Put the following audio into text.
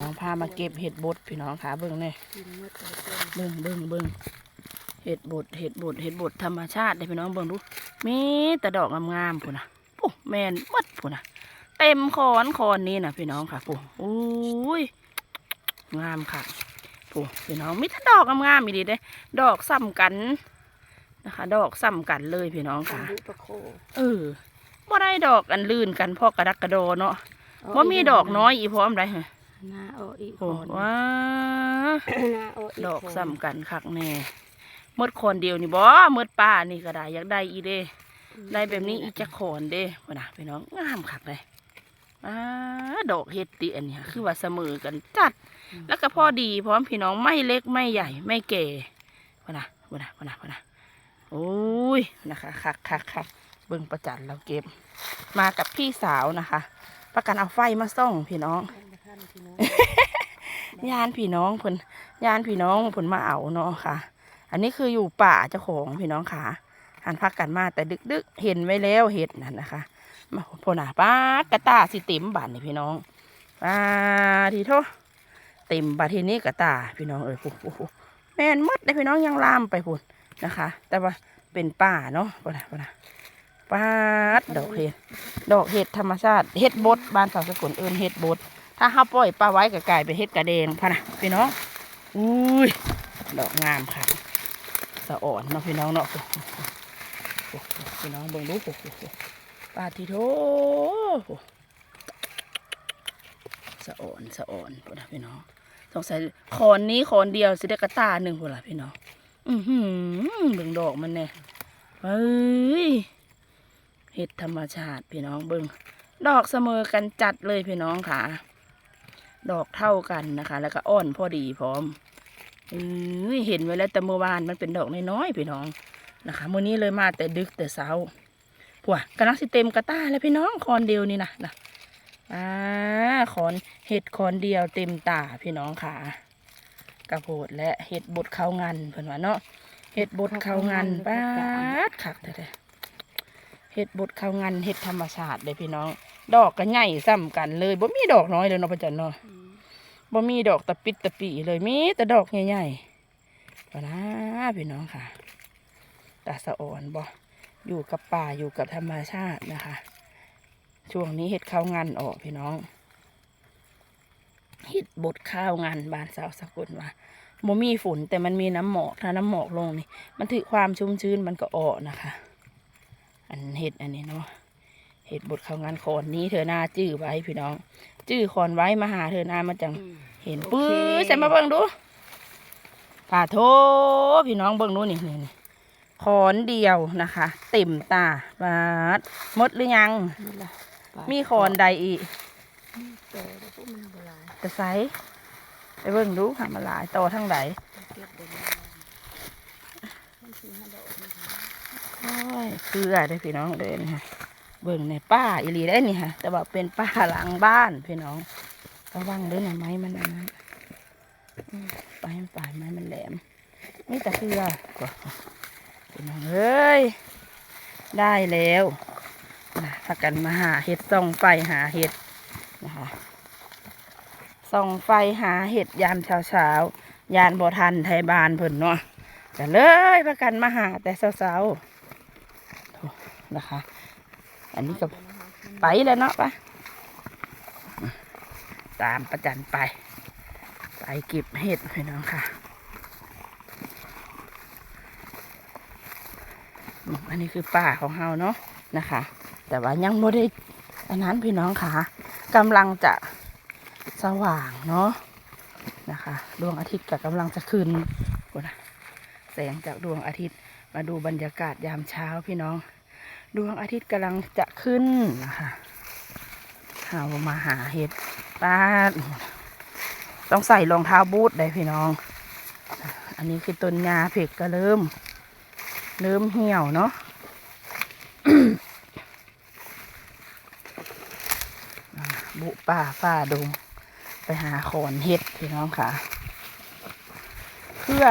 น้องพามาเก็บเห็ดบดพี่น้องค่ะเบิ่งเนี่ยกินหมดเลยเพิ่นเบิ่งเบิ่งเบิ่งเห็ดบดเห็ดบดเห็ดบดธรรมชาติได้พี่น้องเบิ่งดูมีแต่ดอกงามๆพุ่นนะโอ้แมนหมดพุ่นนะเต็มคอนคอนนี้นะพี่น้องค่ะปู่อุ้ยงามค่ะปู่พี่น้องมีแต่ดอกงามๆอีดีเด้ดอกซ้ำกันนะคะ ดอกซ้ำกันเลยพี่น้องค่ะค่ะดุประโคเออบ่ได้ดอกอันลื่นกันพอกระดักกระโดเนาะบ่มีดอกน้อยอีพร้อมได้เหรอ หน้าเอาอีกโอ้คนว้าหน้าเอาอีกดอกคนซ้ำกันคักแน่หมดคนเดียวนี่บ่หมดป้านี่ก็ได้อยากได้อีเด้ได้แบบนี้อีจะขอนเด้พ่นนะพี่น้องงามคักเลยอ่าดอกเฮ็ดติอันเนี้ยคือว่าเสมอกันจัด แล้วก็พอดีพร้อมพี่น้องไม่เล็กไม่ใหญ่ไม่แก่พ่นนะพ่นนะพ่นนะพ่นนะโอ้ยนะคะคักคักคักเบิ่งประจันเราเก็บ มากับพี่สาวนะคะ ประกันเอาไฟมาส่องพี่น้องท่านพี่น้อง ยานพี่น้องเพิ่นยานพี่น้องเพิ่นมาเอาเนาะค่ะ อันนี้คืออยู่ป่าเจ้าของพี่น้องค่ะหันพักกันมาแต่ดึกๆเห็นไว้แล้วเห็ดนั่นนะคะมาพอหนาป้ากระตาสิเต็มบานนี่พี่น้องป้าทีโทเต็มบาทีนี้กระตาพี่น้องเอ้ยปุ๊บปุ๊บแม่นหมดเลยพี่น้องยังลามไปพุ่นนะคะ แต่ว่าเป็นป่าเนาะปะนะปะนะป้าดดอกเห็ด ดอกเห็ดธรรมชาติ เห็ดบดบานสาวสกุลเอิญเห็ดบด ถ้าเขาปล่อยปลาไว้ก็กลายเป็นเห็ดกระเดงพะนะพี่น้องอุ้ยดอกงามค่ะสะอ่อนเนาะพี่น้องเนาะโอ้โหโอ้โหพี่น้องเบิ่งดูโอ้โหปลาทีโถสะอ่อนสะอ่อนพุ่นนะพี่น้องสงสัยคอนนี้คอนเดียวสิได้กระตาหนึ่งพุ่นละพี่น้องอือหือเบิ่งดอกมันเนี่ยเฮ้ยเห็ดธรรมชาติพี่น้องเบิ่งดอกเสมอกันจัดเลยพี่น้องค่ะ ดอกเท่ากันนะคะ แล้วก็อ้อนพอดีพร้อมเอ้ยเห็นไว้แล้วแต่เมื่อวานมันเป็นดอกน้อยๆพี่น้องนะคะมื้อนี้เลยมาแต่ดึกแต่เช้าพวกกำลังสิเต็มกระต้าแล้วพี่น้องคอนเดียวนี่นะนะอ่าคอนเห็ดคอนเดียวเต็มตาพี่น้องค่ะกระโพดและเห็ดบดเข้างันเพิ่นว่าเนาะเห็ดบดเข้างันป้าดคักแท้ๆเห็ดบดข้าวงันเห็ดธรรมชาติเลยพี่น้อง ดอกก็ใหญ่ซ้ำกันเลยบ่มีดอกน้อยเลยเนาะพ่อจันเนาะอืมบ่มีดอกตะปิดตะปีเลยมีแต่ดอกใหญ่ๆปะนะพี่น้องค่ะตาสะอ่อนบ่อยู่กับป่าอยู่กับธรรมชาตินะคะ ช่วงนี้เห็ดข้าวงันออกพี่น้องเห็ดบดข้าวงันบานสาวสกุลว่าบ่มีฝนแต่มันมีน้ำหมอกถ้าน้ำหมอกลงนี่ มันถือความชุ่มชื้นมันก็ออกนะคะ อันเห็ดอันนี้เนาะ เห็ดบดเข้างานคอนนี้เธอหน้าจื้อไว้พี่น้อง จื้อคอนไว้มาหาเธอหน้ามาจังอืมเห็นโอเคปื้อใส่มาเบิ่งดูป่าโทพี่น้องเบิ่งดูนี่นี่นี่คอนเดียวนะคะ เต็มตาบาดหมดหรือยังนี่ล่ะปลามีคอนใดอีกแต่พวกมันโบราณจะใส่ไปเบิ่งดูหามาหลายต่อทั้งไหนเก็บได้แล้วมันสิหาดอกนี่ค่ะโอ้ยเกลือได้อพี่น้องเดินค่ะ เบิ่งในป้าอีหลีได้นี่ค่ะแต่ว่าเป็นป้าหลังบ้านพี่น้องระวังเด้วยนะไม้มันนั้นปมันป่ายไม้มันแหลมนี่แต่เกลือก็พี่น้องเอ้ยได้แล้วนะพากันมาหาเห็ดส่องไฟหาเห็ดนะคะส่องไฟหาเห็ดยามเช้าเช้ายานบ่ทันไทยบานเพิ่นเนาะกันเลยพากันมาหาแต่เช้าๆโถ่นะคะ อันนี้ก็ไปแล้วเนาะปะตามประจันไป ไปเก็บเห็ดพี่น้องค่ะอันนี้คือป่าของเฮาเนาะนะคะ แต่ว่ายังไม่ได้อันนั้นพี่น้องค่ะกำลังจะสว่างเนาะนะคะดวงอาทิตย์ก็กำลังจะขึ้นนะแสงจากดวงอาทิตย์มาดูบรรยากาศยามเช้าพี่น้อง ดวงอาทิตย์กำลังจะขึ้นนะคะเอามาหาเห็ดป้าต้องใส่รองเท้าบูทได้พี่น้อง อันนี้คือต้นยาเผ็กก็เริ่ม เริ่มเหี่ยวเนาะบุป่าฝ่าดง ไปหาขอนเห็ดพี่น้องค่ะเพื่อ